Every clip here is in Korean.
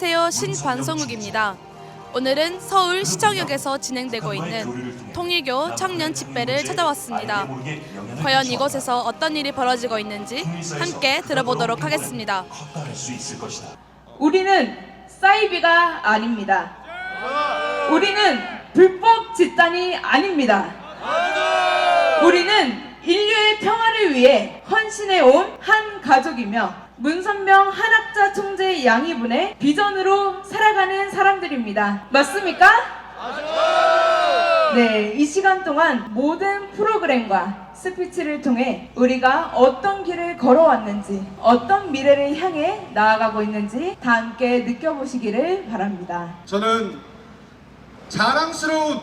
안녕하세요. 신관성욱입니다. 오늘은 서울 시청역에서 진행되고 있는 통일교 청년 집회를 찾아왔습니다. 과연 이곳에서 어떤 일이 벌어지고 있는지 함께 들어보도록 하겠습니다. 우리는 사이비가 아닙니다. 우리는 불법 집단이 아닙니다. 우리는 위해 헌신해 온 한 가족이며 문선명 한학자 총재 양이분의 비전으로 살아가는 사람들입니다. 맞습니까? 네, 이 시간 동안 모든 프로그램과 스피치를 통해 우리가 어떤 길을 걸어왔는지, 어떤 미래를 향해 나아가고 있는지 다 함께 느껴보시기를 바랍니다. 저는 자랑스러운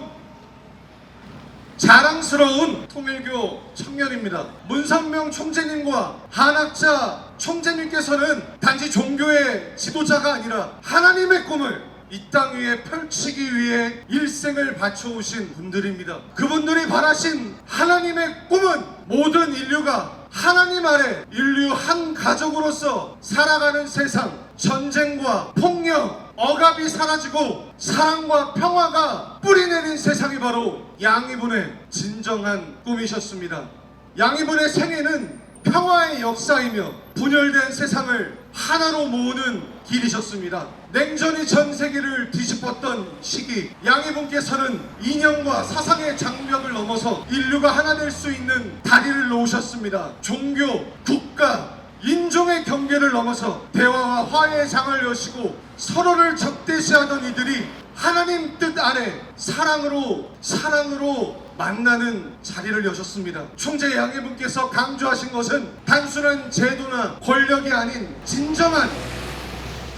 자랑스러운 통일교 청년입니다. 문선명 총재님과 한학자 총재님께서는 단지 종교의 지도자가 아니라 하나님의 꿈을 이땅 위에 펼치기 위해 일생을 바쳐오신 분들입니다. 그분들이 바라신 하나님의 꿈은 모든 인류가 하나님 아래 인류 한 가족으로서 살아가는 세상, 전쟁과 폭력, 억압이 사라지고 사랑과 평화가 뿌리내린 세상이 바로 양이분의 진정한 꿈이셨습니다. 양이분의 생애는 평화의 역사이며 분열된 세상을 하나로 모으는 길이셨습니다. 냉전이 전 세계를 뒤집었던 시기 양이분께서는 이념과 사상의 장벽을 넘어서 인류가 하나 될 수 있는 다리를 놓으셨습니다. 종교, 국가, 인종의 경계를 넘어서 대화와 화해의 장을 여시고 서로를 적대시하던 이들이 하나님 뜻 아래 사랑으로 사랑으로 만나는 자리를 여셨습니다. 총재 양해분께서 강조하신 것은 단순한 제도나 권력이 아닌 진정한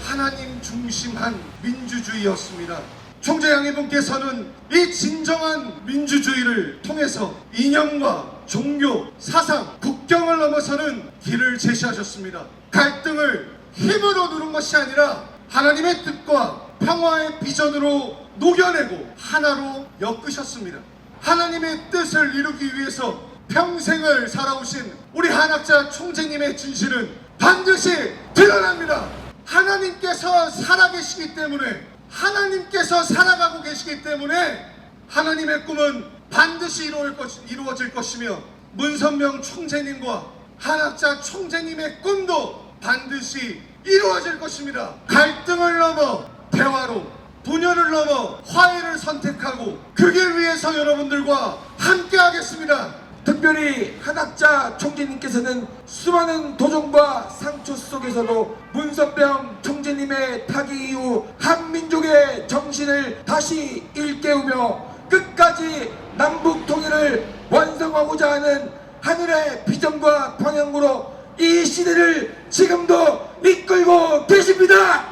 하나님 중심한 민주주의였습니다. 총재 양해분께서는 이 진정한 민주주의를 통해서 이념과 종교, 사상, 국경을 넘어서는 길을 제시하셨습니다. 갈등을 힘으로 누른 것이 아니라 하나님의 뜻과 평화의 비전으로 녹여내고 하나로 엮으셨습니다. 하나님의 뜻을 이루기 위해서 평생을 살아오신 우리 한학자 총재님의 진실은 반드시 드러납니다. 하나님께서 살아계시기 때문에 하나님께서 살아가고 계시기 때문에 하나님의 꿈은 반드시 이루어질, 것, 이루어질 것이며 문선명 총재님과 한학자 총재님의 꿈도 반드시 이루어질 것입니다. 갈등을 넘어 대화로 분열을 넘어 화해를 선택하고 그길 위해서 여러분들과 함께 하겠습니다. 특별히 한학자 총재님께서는 수많은 도전과 상처 속에서도 문선병 총재님의 타기 이후 한민족의 정신을 다시 일깨우며 끝까지 남북 통일을 완성하고자 하는 하늘의 비전과 방향으로 이 시대를 지금도 이끌고 계십니다.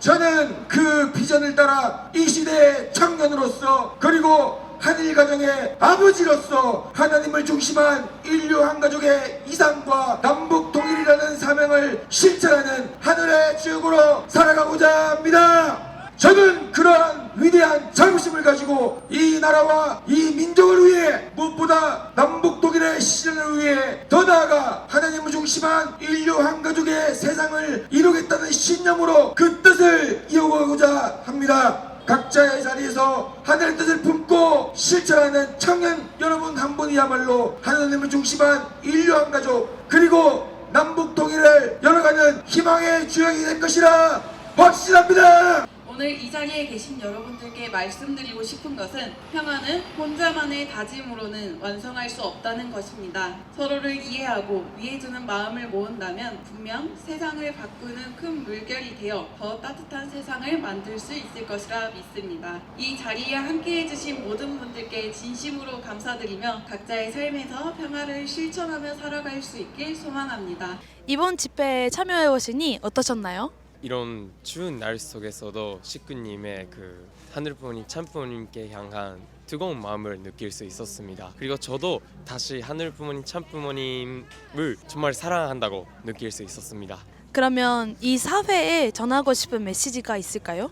저는 그 비전을 따라 이 시대의 청년으로서 그리고 한일 가정의 아버지로서 하나님을 중심한 인류 한 가족의 이상과 남북 통일이라는 사명을 실천하는 하늘의 주역으로 살아가고자 합니다. 저는 그러한 위대한 자부심을 가지고 이 나라와 이 민족을 위해 무엇보다 남북 독일의 실현을 위해 더 나아가 하나님을 중심한 인류 한 가족의 세상을 이루겠다는 신념으로 그 뜻을 이어가고자 합니다. 각자의 자리에서 하늘의 뜻을 품고 실천하는 청년 여러분 한 분이야말로 하나님을 중심한 인류 한 가족 그리고 남북 통일을 열어가는 희망의 주역이 될 것이라 확신합니다. 오늘 이 자리에 계신 여러분들께 말씀드리고 싶은 것은 평화는 혼자만의 다짐으로는 완성할 수 없다는 것입니다. 서로를 이해하고 위해주는 마음을 모은다면 분명 세상을 바꾸는 큰 물결이 되어 더 따뜻한 세상을 만들 수 있을 것이라 믿습니다. 이 자리에 함께 해 주신 모든 분들께 진심으로 감사드리며 각자의 삶에서 평화를 실천하며 살아갈 수 있길 소망합니다. 이번 집회에 참여해 오시니 어떠셨나요? 이런 추운 날 속에서도 식구님의 그 하늘 부모님 참 부모님께 향한 뜨거운 마음을 느낄 수 있었습니다. 그리고 저도 다시 하늘 부모님 참 부모님을 정말 사랑한다고 느낄 수 있었습니다. 그러면 이 사회에 전하고 싶은 메시지가 있을까요?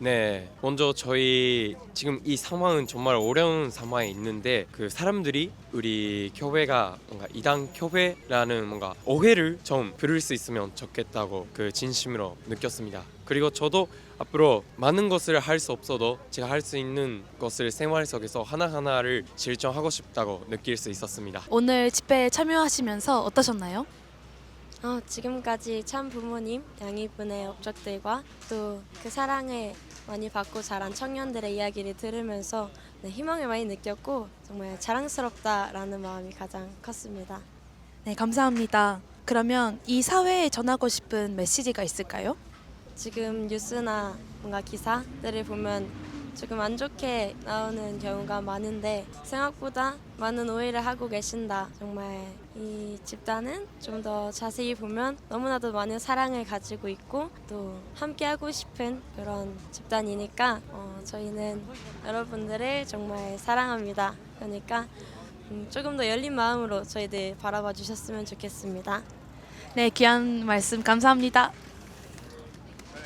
네, 먼저 저희 지금 이 상황은 정말 어려운 상황에 있는데 그 사람들이 우리 교회가 뭔가 이단 교회라는 뭔가 오해를 좀 부를 수 있으면 좋겠다고 그 진심으로 느꼈습니다. 그리고 저도 앞으로 많은 것을 할 수 없어도 제가 할 수 있는 것을 생활 속에서 하나하나를 실천하고 싶다고 느낄 수 있었습니다. 오늘 집회에 참여하시면서 어떠셨나요? 어, 지금까지 참 부모님, 양이분의 업적들과 또 그 사랑을 많이 받고 자란 청년들의 이야기를 들으면서 네, 희망을 많이 느꼈고 정말 자랑스럽다라는 마음이 가장 컸습니다. 네, 감사합니다. 그러면 이 사회에 전하고 싶은 메시지가 있을까요? 지금 뉴스나 뭔가 기사들을 보면 조금 안 좋게 나오는 경우가 많은데 생각보다 많은 오해를 하고 계신다. 정말 이 집단은 좀 더 자세히 보면 너무나도 많은 사랑을 가지고 있고 또 함께 하고 싶은 그런 집단이니까 어, 저희는 여러분들을 정말 사랑합니다. 그러니까 음, 조금 더 열린 마음으로 저희들 바라봐 주셨으면 좋겠습니다. 네, 귀한 말씀 감사합니다.